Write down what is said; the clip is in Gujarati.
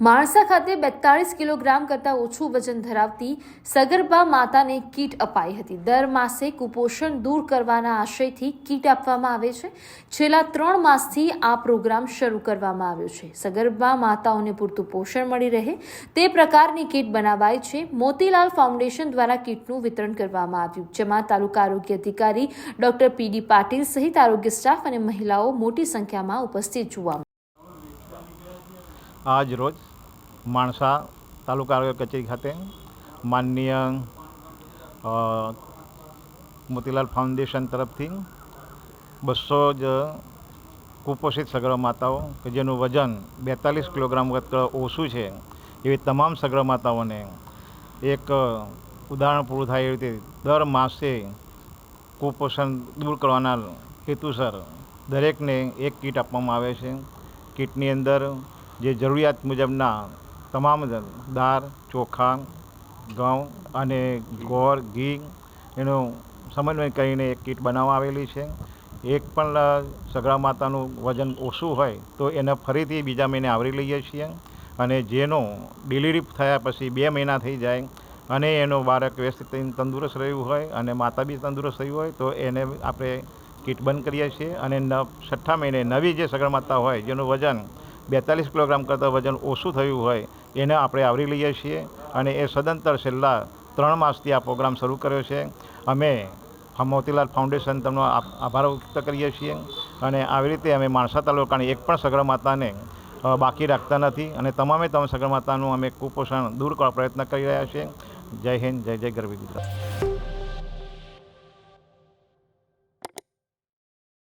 માણસા ખાતે બેતાળીસ કિલોગ્રામ કરતાં ઓછું વજન ધરાવતી સગર્ભા માતાને કીટ અપાઈ હતી. દર માસે કુપોષણ દૂર કરવાના આશયથી કીટ આપવામાં આવે છે. છેલ્લા ત્રણ માસથી આ પ્રોગ્રામ શરૂ કરવામાં આવ્યો છે. સગર્ભા માતાઓને પૂરતું પોષણ મળી રહે તે પ્રકારની કીટ બનાવાય છે. મોતીલાલ ફાઉન્ડેશન દ્વારા કીટનું વિતરણ કરવામાં આવ્યું, જેમાં તાલુકા આરોગ્ય અધિકારી ડોક્ટર પીડી પાટીલ સહિત આરોગ્ય સ્ટાફ અને મહિલાઓ મોટી સંખ્યામાં ઉપસ્થિત જોવા આજ રોજ માણસા તાલુકા આરોગ્ય કચેરી ખાતે માનનીય મોતીલાલ ફાઉન્ડેશન તરફથી બસો જ કુપોષિત સગર્ભ માતાઓ કે જેનું વજન બેતાલીસ કિલોગ્રામ કરતાં ઓછું છે, એવી તમામ સગર્ભ માતાઓને એક ઉદાહરણ પૂરું થાય એવી રીતે દર માસે કુપોષણ દૂર કરવાના હેતુસર દરેકને એક કીટ આપવામાં આવે છે. કીટની અંદર જે જરૂરિયાત મુજબના તમામ દાળ ચોખા, ઘઉં અને ગોળ, ઘી એનો સમન્વય કરીને એક કીટ બનાવવામાં આવેલી છે. એક પણ સગળા માતાનું વજન ઓછું હોય તો એને ફરીથી બીજા મહિને આવરી લઈએ છીએ અને જેનો ડિલિવરી થયા પછી બે મહિના થઈ જાય અને એનો બાળક વ્યવસ્થિત તંદુરસ્ત રહ્યું હોય અને માતા બી તંદુરસ્ત રહ્યું હોય તો એને આપણે કીટ બંધ કરીએ છીએ અને છઠ્ઠા મહિને નવી જે સગર્ભ માતા હોય જેનું વજન બેતાલીસ કિલોગ્રામ કરતાં વજન ઓછું થયું હોય, એને આપણે આવરી લઈએ છીએ અને એ સદંતર છેલ્લા ત્રણ માસથી આ પ્રોગ્રામ શરૂ કર્યો છે. અમે મોતીલાલ ફાઉન્ડેશન તમનો આભાર વ્યક્ત કરીએ છીએ અને આવી રીતે અમે માણસા તાલુકાની એક પણ સગર્ભ માતાને બાકી રાખતા નથી અને તમામે તમામ સગર્ભ માતાનું અમે કુપોષણ દૂર કરવા પ્રયત્ન કરી રહ્યા છીએ. જય હિન્દ, જય જય ગરવી ગુજરાત.